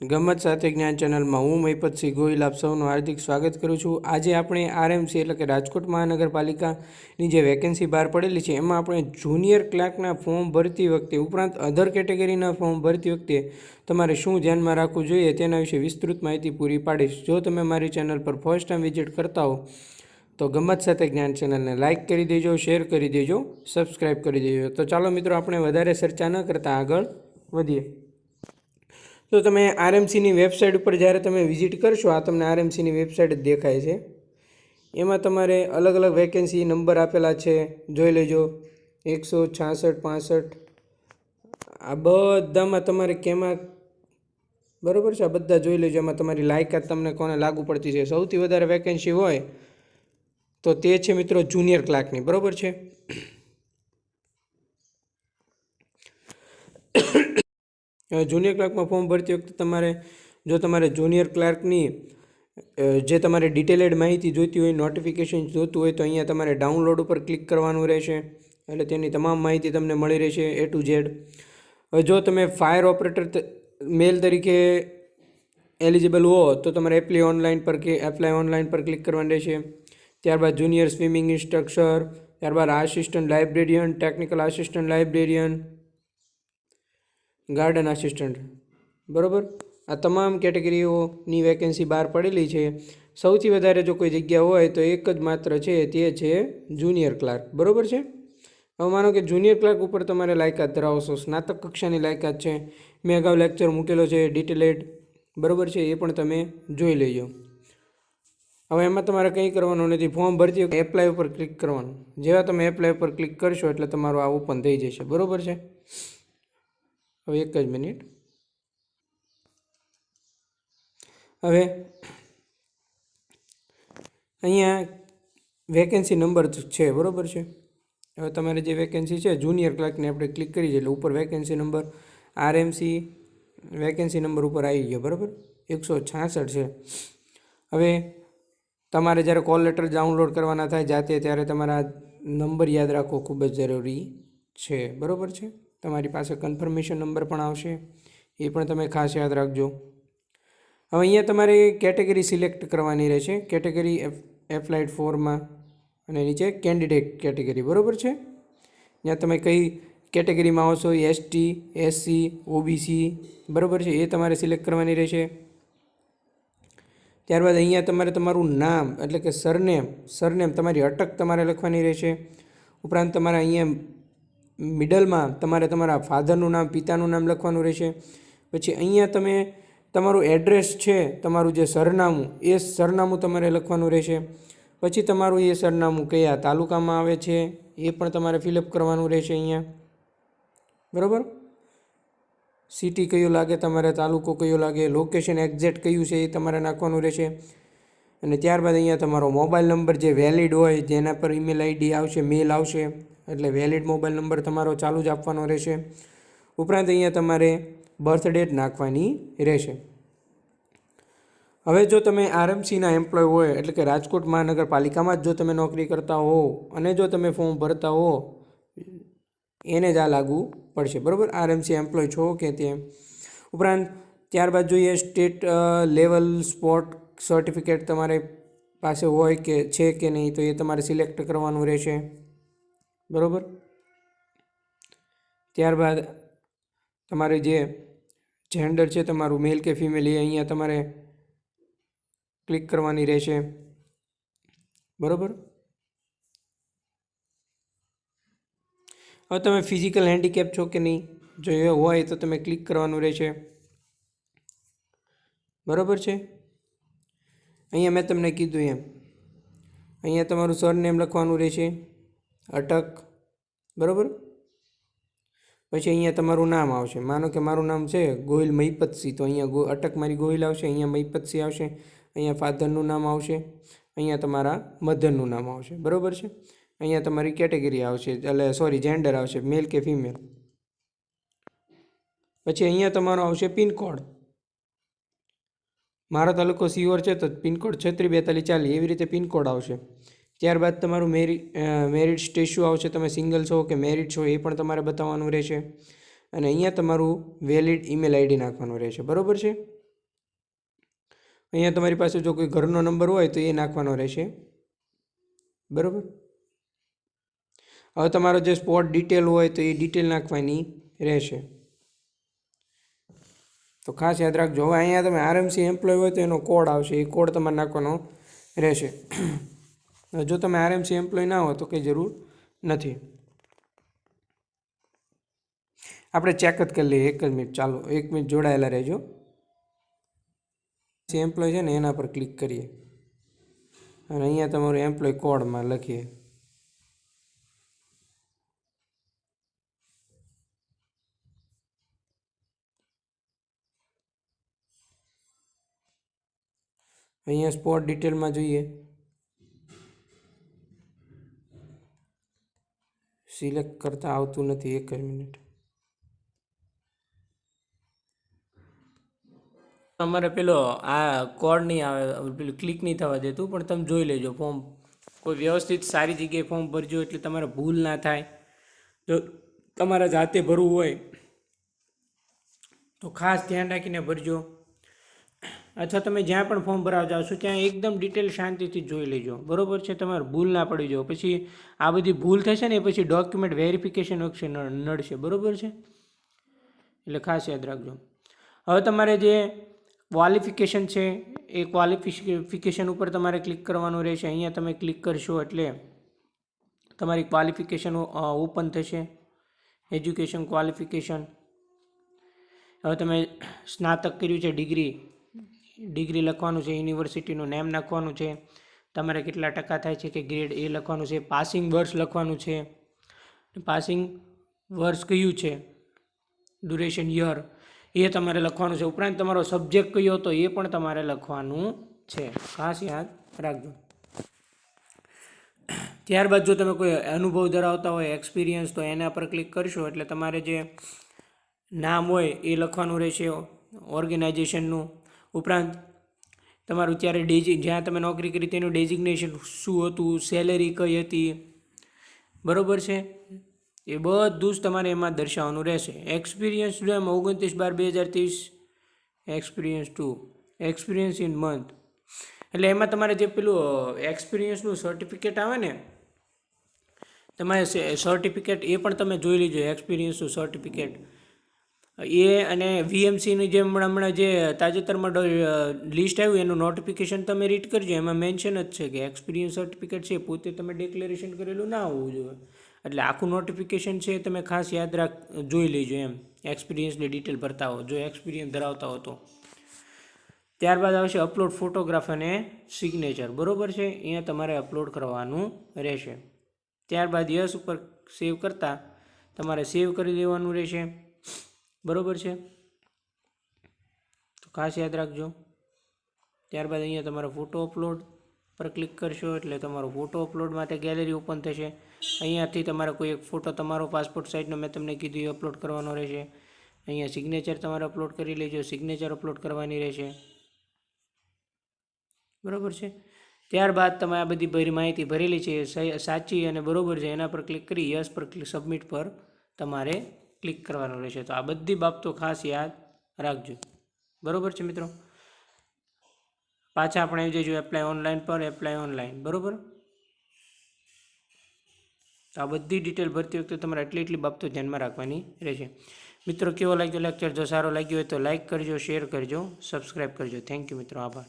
ગમત સાથે જ્ઞાન ચેનલમાં હું મહિપતસિંહ ગોહિલ આપ સૌનું હાર્દિક સ્વાગત કરું છું. આજે આપણે આરએમસી એટલે કે રાજકોટ મહાનગરપાલિકાની જે વેકેન્સી બહાર પડેલી છે, એમાં આપણે જુનિયર ક્લાર્કના ફોર્મ ભરતી વખતે, ઉપરાંત અધર કેટેગરીના ફોર્મ ભરતી વખતે તમારે શું ધ્યાનમાં રાખવું જોઈએ તેના વિશે વિસ્તૃત માહિતી પૂરી પાડીશ. જો તમે મારી ચેનલ પર ફર્સ્ટ ટાઈમ વિઝિટ કરતા હો, તો ગમત સાથે જ્ઞાન ચેનલને લાઇક કરી દેજો શેર કરી દેજો સબસ્ક્રાઈબ કરી દેજો. તો ચાલો મિત્રો, આપણે વધારે ચર્ચા ન કરતાં આગળ વધીએ. તો તમે આરએમસીની વેબસાઇટ ઉપર જ્યારે તમે વિઝિટ કરશો, આ તમને આરએમસીની વેબસાઇટ દેખાય છે. એમાં તમારે અલગ અલગ વેકેન્સી નંબર આપેલા છે. જોઈ લેજો. એકસો છાસઠ, પાસઠ. આ બધામાં તમારે કેમાં બરાબર છે? આ બધા જોઈ લેજો. એમાં તમારી લાયકાત તમને કોને લાગુ પડતી છે? સૌથી વધારે વેકેન્સી હોય તો તે છે મિત્રો જુનિયર ક્લાર્કની બરાબર છે? જુનિયર ક્લાર્કમાં ફોર્મ ભરતી વખતે તમારે, જો તમારે જુનિયર ક્લાર્કની જે તમારે ડિટેલેડ માહિતી જોઈતી હોય નોટિફિકેશન જોતું હોય, તો અહીંયા તમારે ડાઉનલોડ ઉપર ક્લિક કરવાનું રહેશે. એટલે તેની તમામ માહિતી તમને મળી રહેશે એ ટુ ઝેડ જો તમે ફાયર ઓપરેટર મેલ તરીકે એલિજિબલ હો, તો તમારે એપ્લી ઓનલાઈન પર કે એપ્લાય ઓનલાઈન પર ક્લિક કરવાનું રહેશે. ત્યારબાદ જુનિયર સ્વિમિંગ ઇન્સ્ટ્રક્ટર ત્યારબાદ assistant librarian technical assistant librarian garden assistant બરાબર? આ તમામ કેટેગરીઓની વેકેન્સી બહાર પડેલી છે. સૌથી વધારે જો કોઈ જગ્યા હોય તો એક જ માત્ર છે તે છે જુનિયર ક્લાર્ક બરાબર છે? હવે માનો કે જુનિયર ક્લાર્ક ઉપર તમારે લાયકાત ધરાવશો, સ્નાતક કક્ષાની લાયકાત છે, મેં અગાઉ લેક્ચર મૂકેલો છે ડિટેલેડ બરાબર છે? એ પણ તમે જોઈ લેજો. હવે એમાં તમારે કંઈ કરવાનું નથી. ફોર્મ ભરતી એપ્લાય ઉપર ક્લિક કરવાનું. જેવા તમે એપ્લાય ઉપર ક્લિક કરશો એટલે તમારું આ ઓપન થઈ જશે. બરાબર છે? હવે એક જ મિનિટ. હવે અહીંયા વેકેન્સી નંબર છે, બરાબર છે? હવે તમારે જે વેકેન્સી છે જુનિયર ક્લાર્કને આપણે ક્લિક કરી છે, એટલે ઉપર vacancy number RMC vacancy number ઉપર આવી ગયો, બરાબર? એકસો છાસઠ છે. હવે તમારે જ્યારે કોલ લેટર ડાઉનલોડ કરવાના થાય જાતે ત્યારે તમારા નંબર યાદ રાખવો ખૂબ જ જરૂરી છે, બરાબર છે? તમારી પાસે કન્ફર્મેશન નંબર પણ આવશે. એ પણ તમે ખાસ યાદ રાખજો. હવે અહીંયા તમારે કેટેગરી સિલેક્ટ કરવાની રહેશે. કેટેગરી એપ્લાઇડ ફોરમાં અને નીચે કેન્ડિડેટ કેટેગરી બરાબર છે? ત્યાં તમે કઈ કેટેગરીમાં આવશો એસટી એસસી ઓબીસી બરાબર છે? એ તમારે સિલેક્ટ કરવાની રહેશે. ત્યારબાદ અહીંયા તમારે તમારું નામ, એટલે કે સરનેમ સરનેમ તમારી અટક તમારે લખવાની રહેશે. ઉપરાંત તમારે અહીંયા મિડલમાં તમારે તમારા ફાધરનું નામ, પિતાનું નામ લખવાનું રહેશે. પછી અહીંયા તમે, તમારું એડ્રેસ છે, તમારું જે સરનામું, એ સરનામું તમારે લખવાનું રહેશે. પછી તમારું એ સરનામું કયા તાલુકામાં આવે છે, એ પણ તમારે ફિલઅપ કરવાનું રહેશે અહીંયા. બરાબર? સિટી કયું લાગે, તમારે તાલુકો કયો લાગે, લોકેશન એક્ઝેક્ટ કયું છે એ તમારે નાખવાનું રહેશે. અને ત્યારબાદ અહીંયા તમારો મોબાઈલ નંબર જે વેલિડ હોય, જેના પર ઈમેલ આઈડી આવશે, મેલ આવશે. એટલે વેલિડ મોબાઈલ નંબર તમારો ચાલુ જ આપવાનો રહેશે. ઉપરાંત અહીંયા તમારે બર્થ ડેટ નાખવાની રહેશે. હવે જો તમે આરએમસીના એમ્પ્લોય હોય, એટલે કે રાજકોટ મહાનગરપાલિકામાં જ જો તમે નોકરી કરતા હો અને જો તમે ફોર્મ ભરતા હો, એને જ આ લાગુ પડશે. બરાબર? આરએમસી એમ્પ્લોય છો કે તે? ઉપરાંત ત્યારબાદ જોઈએ સ્ટેટ લેવલ સ્પોર્ટ સર્ટિફિકેટ તમારે પાસે હોય કે છે કે નહીં, તો એ તમારે સિલેક્ટ કરવાનું રહેશે. બરાબર? ત્યારબાદ તમારે જે જેન્ડર છે તમારું મેલ કે ફિમેલ એ અહીંયા તમારે ક્લિક કરવાની રહેશે. બરાબર? હવે તમે ફિઝિકલ હેન્ડીકેપ છો કે નહીં, જો એ હોય તો તમે ક્લિક કરવાનું રહેશે. બરાબર છે? અહીંયા મેં તમને કીધું એમ. અહીંયા તમારું સરનેમ લખવાનું રહેશે. અટક. બરાબર? પછી અહીંયા તમારું નામ આવશે. માનો કે મારું નામ છે ગોહિલ મહિપતસિંહ, તો અહીંયા ગો, અટક મારી ગોહિલ આવશે, અહીંયા મહિપતસિંહ આવશે, અહીંયા ફાધરનું નામ આવશે, અહીંયા તમારા મધરનું નામ આવશે. બરાબર છે? અહીંયા તમારી કેટેગરી આવશે, એટલે સોરી જેન્ડર આવશે મેલ કે ફિમેલ પછી અહીંયા તમારો આવશે પિનકોડ. મારો તાલુકો સિયોર છે, તો પિનકોડ છત્રી બેતાલીસ ચાલીસ, એવી રીતે પિનકોડ આવશે. ત્યારબાદ તમારું મેરી મેરિટ સ્ટેચ્યુ આવશે, તમે સિંગલ છો કે મેરિટ છો એ પણ તમારે બતાવવાનું રહેશે. અને અહીંયા તમારું વેલિડ ઈમેલ આઈડી નાખવાનું રહેશે, બરાબર છે? અહીંયા તમારી પાસે જો કોઈ ઘરનો નંબર હોય તો એ નાખવાનો રહેશે. બરાબર? હવે તમારો જે સ્પોટ ડિટેલ હોય તો એ ડિટેલ નાખવાની રહેશે. તો ખાસ યાદ રાખજો, હવે અહીંયા તમે આરએમસી એમ્પ્લોય હોય તો એનો કોડ આવશે, એ કોડ તમારે નાખવાનો રહેશે. જો તમે આરએમસી એમ્પ્લોય ના હો તો કંઈ જરૂર નથી. આપણે ચેક જ કરી લઈએ, એક જ મિનિટ ચાલો, એક મિનિટ જોડાયેલા રહેજો. જે એમ્પ્લોય છે ને, એના પર ક્લિક કરીએ. અને અહીંયા તમારું એમ્પ્લોય કોડમાં લખીએ. અહીંયા સ્પોટ ડિટેલમાં જોઈએ. સિલેક્ટ કરતાં આવતું નથી એક જ મિનિટ. તમારે પેલો આ કોડ નહીં આવે, પેલું ક્લિક નહીં થવા દેતું પણ તમે જોઈ લેજો ફોર્મ કોઈ વ્યવસ્થિત સારી જગ્યાએ ફોર્મ ભરજો એટલે તમારે ભૂલ ના થાય. જો તમારા જાતે ભરવું હોય તો ખાસ ધ્યાન રાખીને ભરજો. અથવા તમે જ્યાં પણ ફોર્મ ભરાવા જાઓ છો ત્યાં એકદમ ડિટેલ શાંતિથી જોઈ લેજો. બરોબર છે? તમારે ભૂલ ના પડી જાઓ પછી આ બધી ભૂલ થશે ને પછી ડોક્યુમેન્ટ વેરિફિકેશન નડ- નડશે. બરોબર છે? એટલે ખાસ યાદ રાખજો. હવે તમારે જે ક્વોલિફિકેશન છે, એ ક્વોલિફિકેશન ઉપર તમારે ક્લિક કરવાનું રહેશે. અહીંયા તમે ક્લિક કરશો એટલે તમારી ક્વોલિફિકેશન ઓપન થશે. એજ્યુકેશન ક્વોલિફિકેશન હવે તમે સ્નાતક કર્યું છે ડિગ્રી ડિગ્રી લખવાનું છે, યુનિવર્સિટીનું નેમ નાખવાનું છે. તમારે કેટલા ટકા થાય છે કે ગ્રેડ એ લખવાનું છે પાસિંગ વર્ષ લખવાનું છે. પાસિંગ વર્ષ કયું છે? ડ્યુરેશન યર એ તમારે લખવાનું છે. ઉપરાંત તમારો સબ્જેક્ટ કયો હતો, એ પણ તમારે લખવાનું છે. ખાસ યાદ રાખજો. ત્યારબાદ જો તમે કોઈ અનુભવ ધરાવતા હોય એક્સપિરિયન્સ તો એના પર ક્લિક કરશો. એટલે તમારે જે નામ હોય, એ લખવાનું રહેશે. ઓર્ગેનાઇઝેશનનું ઉપરાંત તમારું ત્યારે ડેઝી જ્યાં તમે નોકરી કરી તેનું ડેઝિગ્નેશન શું હતું, સેલેરી કઈ હતી, બરોબર છે? એ બધું જ તમારે એમાં દર્શાવવાનું રહેશે. એક્સપિરિયન્સ જો એમાં ઓગણત્રીસ બાર બે હજાર ત્રીસ experience to experience in month એટલે એમાં તમારે જે પેલું એક્સપિરિયન્સનું સર્ટિફિકેટ આવે ને, તમારે સર્ટિફિકેટ એ પણ તમે જોઈ લેજો એક્સપિરિયન્સનું સર્ટિફિકેટ એ અને વીએમસીની જેમ હમણાં હમણાં જે તાજેતરમાં લિસ્ટ આવ્યું એનું નોટિફિકેશન તમે રીડ કરજો. એમાં મેન્શન જ છે કે એક્સપિરિયન્સ સર્ટિફિકેટ છે પોતે તમે ડિક્લેરેશન કરેલું ના હોવું જોઈએ. એટલે આખું નોટિફિકેશન છે તમે ખાસ યાદ રાખ જોઈ લેજો એમ. એક્સપિરિયન્સની ડિટેલ ભરતા હો જો એક્સપિરિયન્સ ધરાવતા હો તો. ત્યારબાદ આવશે અપલોડ ફોટોગ્રાફ અને સિગ્નેચર બરાબર છે? અહીંયા તમારે અપલોડ કરવાનું રહેશે. ત્યારબાદ યસ ઉપર સેવ કરતાં તમારે સેવ કરી દેવાનું રહેશે. બરોબર છે? તો ખાસ યાદ રાખજો. ત્યારબાદ અહીંયા તમારો ફોટો અપલોડ પર ક્લિક કરશો એટલે તમારો ફોટો અપલોડ માટે ગેલેરી ઓપન થશે. અહીંયાથી તમારો કોઈ એક ફોટો તમારો પાસપોર્ટ સાઇઝનો મેં તમને કીધું એ અપલોડ કરવાનો રહેશે. અહીંયા સિગ્નેચર તમારે અપલોડ કરી લેજો. સિગ્નેચર અપલોડ કરવાની રહેશે. બરાબર છે? ત્યારબાદ તમે આ બધી ભરી માહિતી ભરેલી છે સાચી અને બરોબર છે, એના પર ક્લિક કરી યસ પર ક્લિક સબમિટ પર તમારે ક્લિક કરવાનો રહેશે. તો આ બધી બાબતો ખાસ યાદ રાખજો. બરોબર છે મિત્રો? પાછા આપણે આવી જઈશું એપ્લાય ઓનલાઈન પર એપ્લાય ઓનલાઈન બરોબર? તો આ બધી ડિટેલ ભરતી વખતે તમારે એટલી એટલી બાબતો ધ્યાનમાં રાખવાની રહેશે. મિત્રો, કેવો લાગ્યો લેક્ચર જો સારો લાગ્યો હોય તો લાઇક કરજો શેર કરજો સબસ્ક્રાઈબ કરજો. થેન્ક યુ મિત્રો, આભાર.